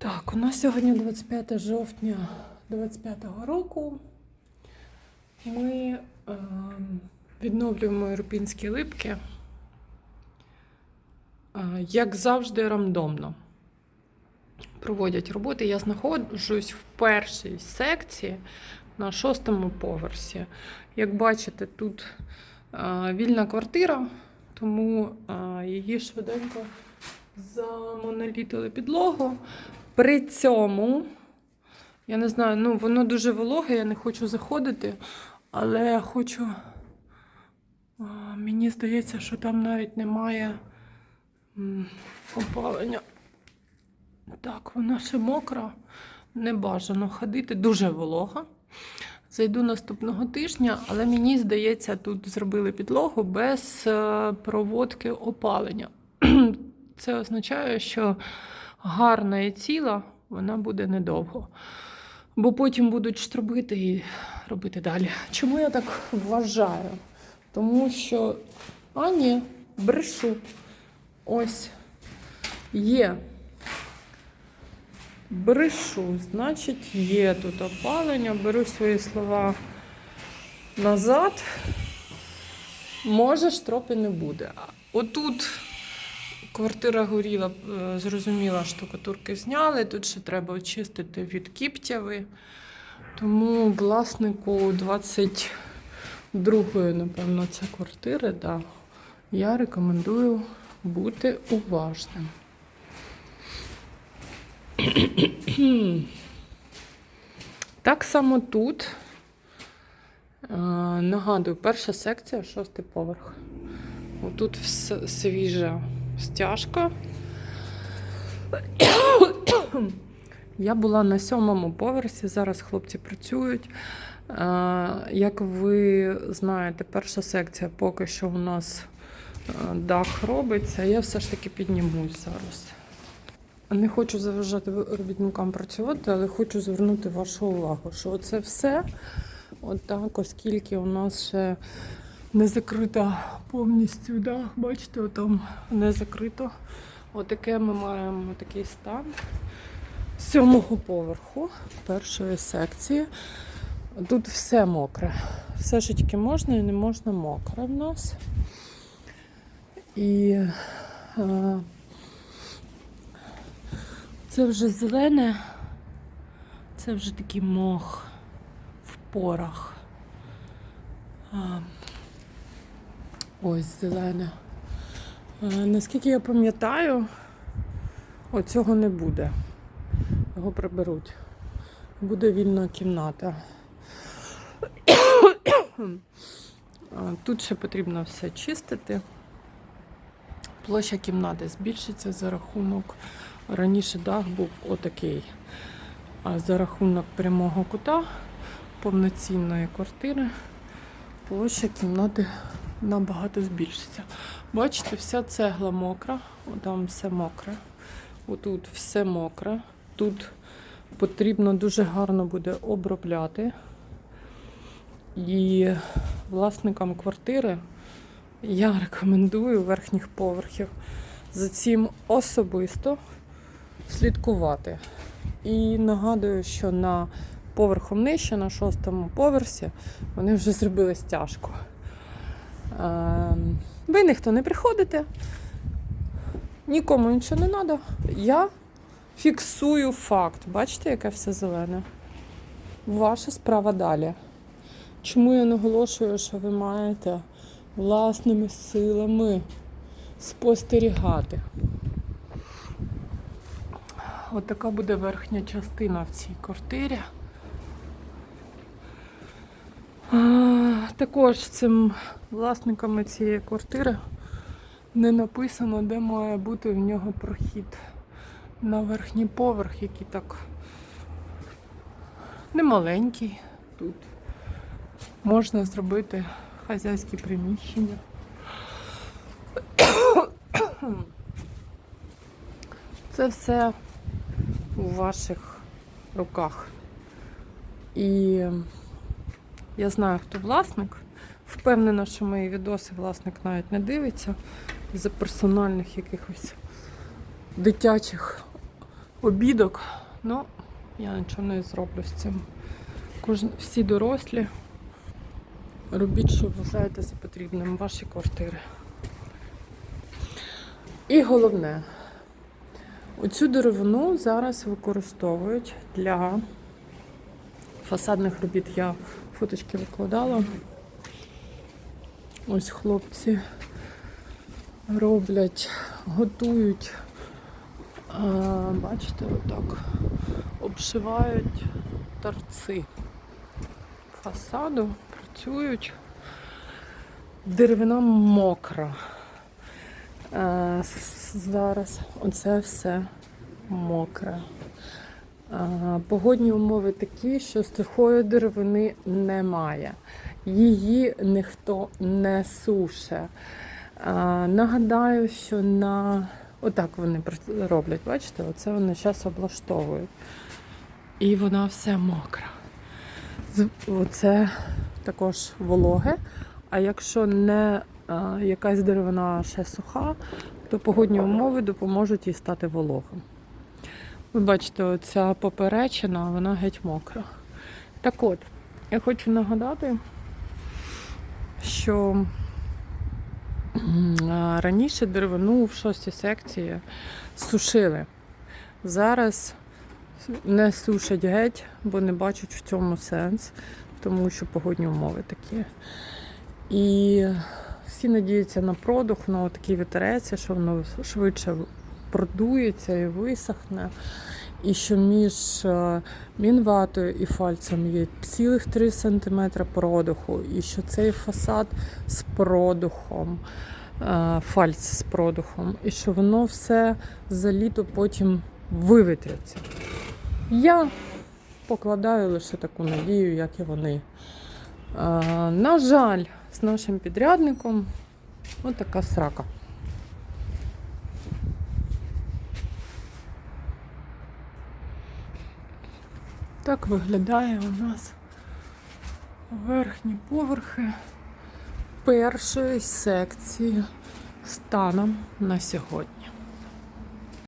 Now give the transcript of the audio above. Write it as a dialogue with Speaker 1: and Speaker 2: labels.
Speaker 1: Так, у нас сьогодні 25 жовтня 25-го року. Ми е, відновлюємо ірпінські липки, е, як завжди, рандомно. Проводять роботи. Я знаходжусь в першій секції на шостому поверсі. Як бачите, тут е, вільна квартира, тому е, її швиденько замонолітили підлогу. При цьому, я не знаю, ну воно дуже вологе, я не хочу заходити, але хочу. Мені здається, що там навіть немає опалення. Так, вона ще мокра, не бажано ходити, дуже волога. Зайду наступного тижня, але мені здається, тут зробили підлогу без е, проводки опалення. Це означає, що гарна і ціла, вона буде недовго. Бо потім будуть штробити і робити далі. Чому я так вважаю? Тому що, а ні, брешу. Ось є. Брешу, значить, є тут опалення. Беру свої слова назад. Може, штропи не буде. Отут квартира горіла, е, зрозуміла, штукатурки зняли. Тут ще треба очистити від кіптяви. Тому власнику 22-ї, напевно, це квартири, да, я рекомендую бути уважним. Так само тут. Е, Нагадую, перша секція, шостий поверх. Отут вс- свіжа стяжка. Я була на сьомому поверсі, зараз хлопці працюють. Е, Як ви знаєте, перша секція поки що у нас е, дах робиться. Я все ж таки піднімусь зараз. Не хочу заважати робітникам працювати, але хочу звернути вашу увагу, що це все, отак, оскільки у нас ще не закрита повністю дах, бачите, там не закрито. Отаке ми маємо такий стан сьомого поверху першої секції. Тут все мокре. Все, що тільки можна і не можна мокре в нас. І е, це вже зелене, це вже такий мох в порах. А, ось зелене. Наскільки я пам'ятаю, оцього не буде. Його приберуть. Буде вільна кімната. Тут ще потрібно все чистити. Площа кімнати збільшиться за рахунок. Раніше дах був отакий. А за рахунок прямого кута повноцінної квартири площа кімнати набагато збільшиться. Бачите, вся цегла мокра, там все мокре. Отут все мокре. Тут потрібно дуже гарно буде обробляти. І власникам квартири я рекомендую верхніх поверхів за цим особисто слідкувати. І нагадую, що на поверхом нижче, на шостому поверсі, вони вже зробили стяжку. Ем, Ви ніхто не приходите, нікому нічого не треба. Я фіксую факт. Бачите, яке все зелене? Ваша справа далі. Чому я наголошую, що ви маєте власними силами спостерігати? От буде верхня частина в цій квартирі. А, Також цим власниками цієї квартири не написано, де має бути в нього прохід на верхній поверх, який так немаленький тут. Можна зробити хазяйське приміщення. Це все у ваших руках. І я знаю, хто власник. Впевнена, що мої відоси власник навіть не дивиться за персональних якихось дитячих обідок. Ну, я нічого не зроблю з цим. Всі дорослі. Робіть, що вважаєте за потрібним ваші квартири. І головне, оцю деревину зараз використовують для фасадних робіт. Я фоточки викладала. Ось хлопці роблять, готують. А, бачите, отак обшивають торци фасаду, працюють. Деревина мокра. Е, с- зараз оце все мокре. Погодні умови такі, що сухої деревини немає. Її ніхто не суше. Нагадаю, що на отак вони роблять, бачите, оце вони зараз облаштовують. І вона все мокра. Оце також вологе. А якщо не якась деревина ще суха, то погодні умови допоможуть їй стати вологим. Ви бачите, оця поперечина, вона геть мокра. Так от, я хочу нагадати, що раніше деревину в шостій секції сушили. Зараз не сушать геть, бо не бачать в цьому сенс, тому що погодні умови такі. І всі надіються на продух, на такий вітерець, що воно швидше продується і висохне. І що між е, мінватою і фальцем є цілих 3 см продуху, і що цей фасад з продухом, е, фальц з продухом, і що воно все за літо потім вивітриться. Я покладаю лише таку надію, як і вони. Е, На жаль, з нашим підрядником отака срака. Так виглядає у нас верхні поверхи першої секції станом на сьогодні.